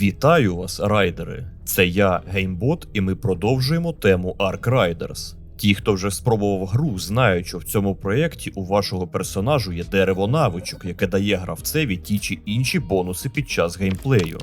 Вітаю вас, райдери! Це я, Геймбот, і ми продовжуємо тему Ark Riders. Ті, хто вже спробував гру, знають, що в цьому проєкті у вашого персонажу є дерево навичок, яке дає гравцеві ті чи інші бонуси під час геймплею.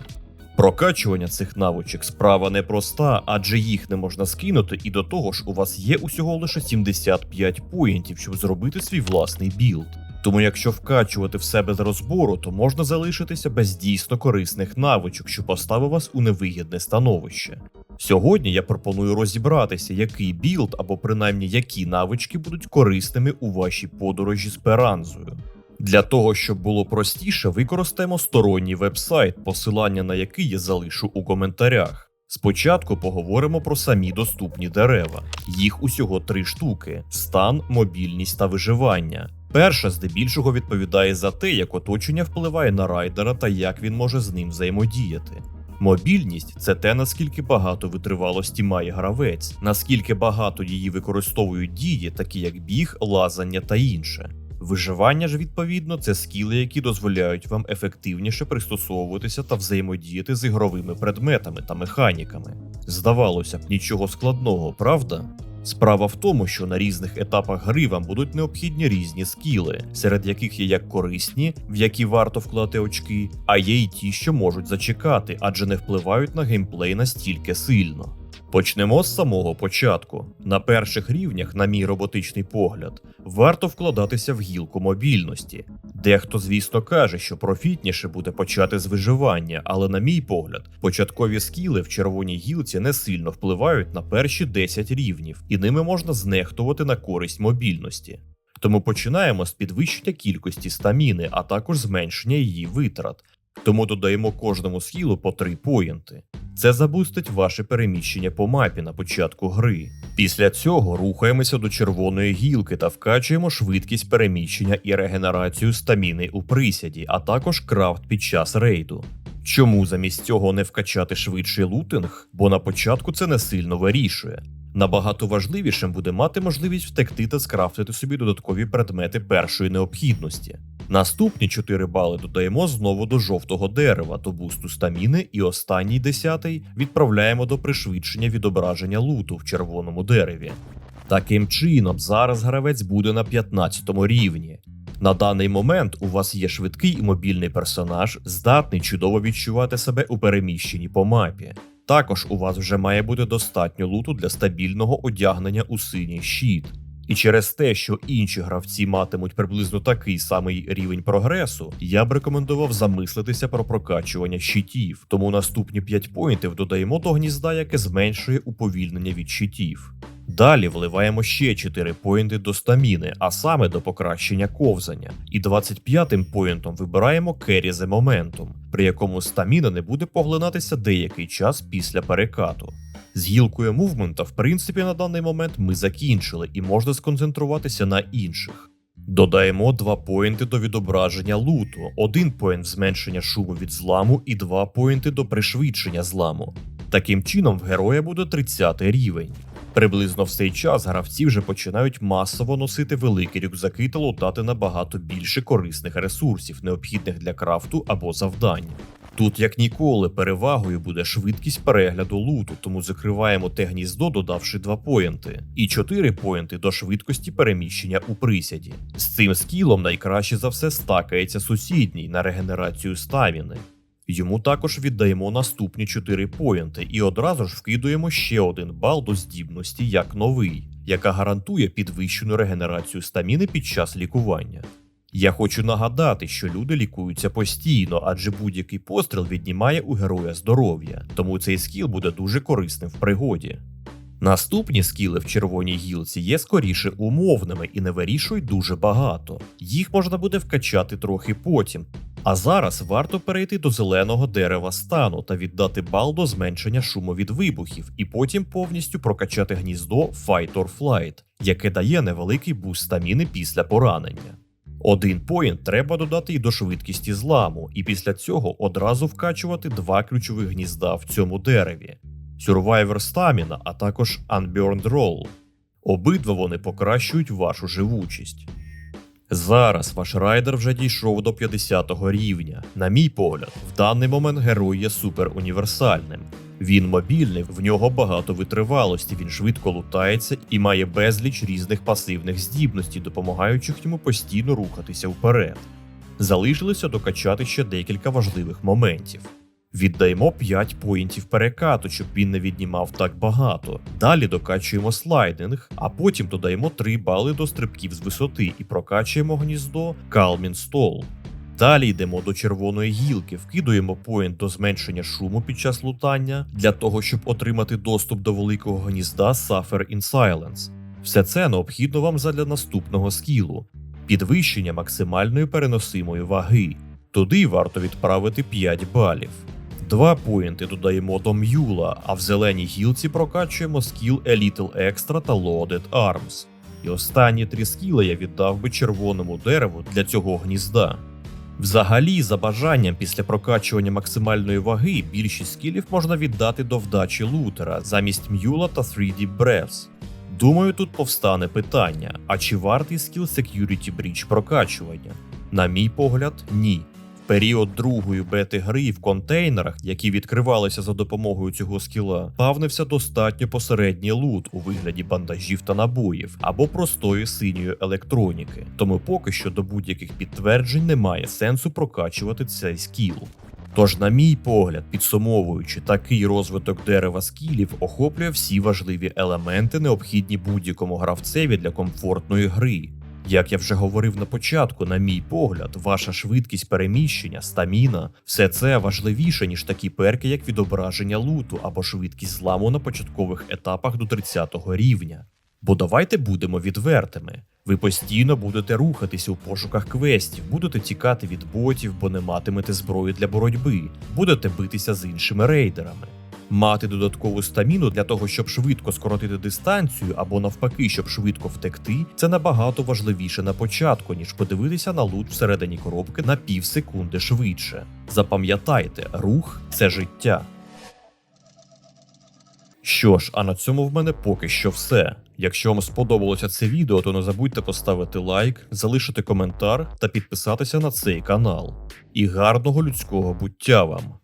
Прокачування цих навичок справа непроста, адже їх не можна скинути, і до того ж у вас є усього лише 75 поінтів, щоб зробити свій власний білд. Тому якщо вкачувати в себе з розбору, то можна залишитися без дійсно корисних навичок, що поставить вас у невигідне становище. Сьогодні я пропоную розібратися, який білд або принаймні які навички будуть корисними у вашій подорожі з перанзою. Для того, щоб було простіше, використаємо сторонній вебсайт, посилання на який я залишу у коментарях. Спочатку поговоримо про самі доступні дерева. Їх усього три штуки: стан, мобільність та виживання. Перша здебільшого відповідає за те, як оточення впливає на райдера та як він може з ним взаємодіяти. Мобільність це те, наскільки багато витривалості має гравець, наскільки багато її використовують дії, такі як біг, лазання та інше. Виживання ж, відповідно, це скіли, які дозволяють вам ефективніше пристосовуватися та взаємодіяти з ігровими предметами та механіками. Здавалося б, нічого складного, правда? Справа в тому, що на різних етапах гри вам будуть необхідні різні скіли, серед яких є як корисні, в які варто вкладати очки, а є й ті, що можуть зачекати, адже не впливають на геймплей настільки сильно. Почнемо з самого початку. На перших рівнях, на мій роботичний погляд, варто вкладатися в гілку мобільності. Дехто, звісно, каже, що профітніше буде почати з виживання, але, на мій погляд, початкові скіли в червоній гілці не сильно впливають на перші 10 рівнів, і ними можна знехтувати на користь мобільності. Тому починаємо з підвищення кількості стаміни, а також зменшення її витрат. Тому додаємо кожному схилу по 3 поінти. Це забустить ваше переміщення по мапі на початку гри. Після цього рухаємося до червоної гілки та вкачуємо швидкість переміщення і регенерацію стаміни у присяді, а також крафт під час рейду. Чому замість цього не вкачати швидший лутинг? Бо на початку це не сильно вирішує. Набагато важливішим буде мати можливість втекти та скрафтити собі додаткові предмети першої необхідності. Наступні 4 бали додаємо знову до жовтого дерева, до бусту стаміни, і останній десятий відправляємо до пришвидшення відображення луту в червоному дереві. Таким чином, зараз гравець буде на 15 рівні. На даний момент у вас є швидкий і мобільний персонаж, здатний чудово відчувати себе у переміщенні по мапі. Також у вас вже має бути достатньо луту для стабільного одягнення у синій щит. І через те, що інші гравці матимуть приблизно такий самий рівень прогресу, я б рекомендував замислитися про прокачування щитів, тому наступні 5 поінтів додаємо до гнізда, яке зменшує уповільнення від щитів. Далі вливаємо ще 4 поінти до стаміни, а саме до покращення ковзання. І 25-м поінтом вибираємо керрі за моментум, при якому стаміна не буде поглинатися деякий час після перекату. З гілкою мувмента, в принципі, на даний момент ми закінчили і можна сконцентруватися на інших. Додаємо 2 поінти до відображення луту, 1 поінт зменшення шуму від зламу і 2 поінти до пришвидшення зламу. Таким чином, в героя буде 30 рівень. Приблизно в цей час гравці вже починають масово носити великі рюкзаки та лутати набагато більше корисних ресурсів, необхідних для крафту або завдань. Тут, як ніколи, перевагою буде швидкість перегляду луту, тому закриваємо те гніздо, додавши 2 поінти, і 4 поінти до швидкості переміщення у присяді. З цим скілом найкраще за все стакається сусідній на регенерацію стаміни. Йому також віддаємо наступні 4 поінти і одразу ж вкидуємо ще один бал до здібності як новий, яка гарантує підвищену регенерацію стаміни під час лікування. Я хочу нагадати, що люди лікуються постійно, адже будь-який постріл віднімає у героя здоров'я, тому цей скіл буде дуже корисним в пригоді. Наступні скіли в червоній гілці є скоріше умовними і не вирішують дуже багато. Їх можна буде вкачати трохи потім. А зараз варто перейти до зеленого дерева стану та віддати бал до зменшення шуму від вибухів, і потім повністю прокачати гніздо Fight or Flight, яке дає невеликий буст стаміни після поранення. Один поінт треба додати і до швидкості зламу, і після цього одразу вкачувати два ключових гнізда в цьому дереві: Survivor Stamina, а також Unburned Roll. Обидва вони покращують вашу живучість. Зараз ваш райдер вже дійшов до 50-го рівня. На мій погляд, в даний момент герой є суперуніверсальним. Він мобільний, в нього багато витривалості, він швидко лутається і має безліч різних пасивних здібностей, допомагаючих йому постійно рухатися вперед. Залишилося докачати ще декілька важливих моментів. Віддаємо 5 поінтів перекату, щоб він не віднімав так багато. Далі докачуємо слайдинг, а потім додаємо 3 бали до стрибків з висоти і прокачуємо гніздо Calming Stall. Далі йдемо до червоної гілки, вкидуємо поінт до зменшення шуму під час лутання для того, щоб отримати доступ до великого гнізда Suffer in Silence. Все це необхідно вам задля наступного скілу підвищення максимальної переносимої ваги. Туди варто відправити 5 балів. Два поінти додаємо до м'юла, а в зеленій гілці прокачуємо скіл A Little Extra та Loaded Arms. І останні три скіли я віддав би червоному дереву для цього гнізда. Взагалі, за бажанням після прокачування максимальної ваги, більшість скілів можна віддати до вдачі лутера замість м'юла та 3D Breaths. Думаю, тут повстане питання: а чи вартий скіл Security Breach прокачування? На мій погляд, ні. Період другої бети гри в контейнерах, які відкривалися за допомогою цього скіла, павнився достатньо посередній лут у вигляді бандажів та набоїв або простої синьої електроніки. Тому поки що до будь-яких підтверджень немає сенсу прокачувати цей скіл. Тож, на мій погляд, підсумовуючи, такий розвиток дерева скілів охоплює всі важливі елементи, необхідні будь-якому гравцеві для комфортної гри. Як я вже говорив на початку, на мій погляд, ваша швидкість переміщення, стаміна все це важливіше, ніж такі перки, як відображення луту або швидкість зламу на початкових етапах до 30-го рівня. Бо давайте будемо відвертими. Ви постійно будете рухатися у пошуках квестів, будете тікати від ботів, бо не матимете зброї для боротьби, будете битися з іншими рейдерами. Мати додаткову стаміну для того, щоб швидко скоротити дистанцію, або навпаки, щоб швидко втекти, це набагато важливіше на початку, ніж подивитися на лут всередині коробки на пів секунди швидше. Запам'ятайте, рух це життя. Що ж, а на цьому в мене поки що все. Якщо вам сподобалося це відео, то не забудьте поставити лайк, залишити коментар та підписатися на цей канал. І гарного людського буття вам!